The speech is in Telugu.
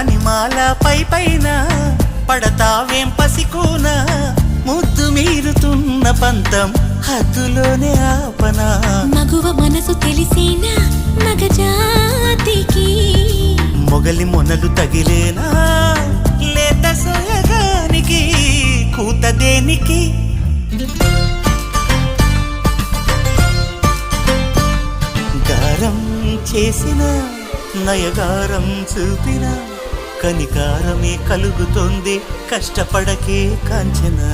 నాల పై పైన పడతావేం పసికోన? ముద్దు మీరుతున్న పంతం హద్దులోనే ఆపనా. మగువ మనసు తెలిసేనా మగజాతికి. మొగలి మొనలు తగిలేనా? లేత సోయగానికి కూత దేనికి? గారం చేసిన నయగారం చూపిన కనికారమే కలుగుతుంది. కష్టపడకే కాంచనా.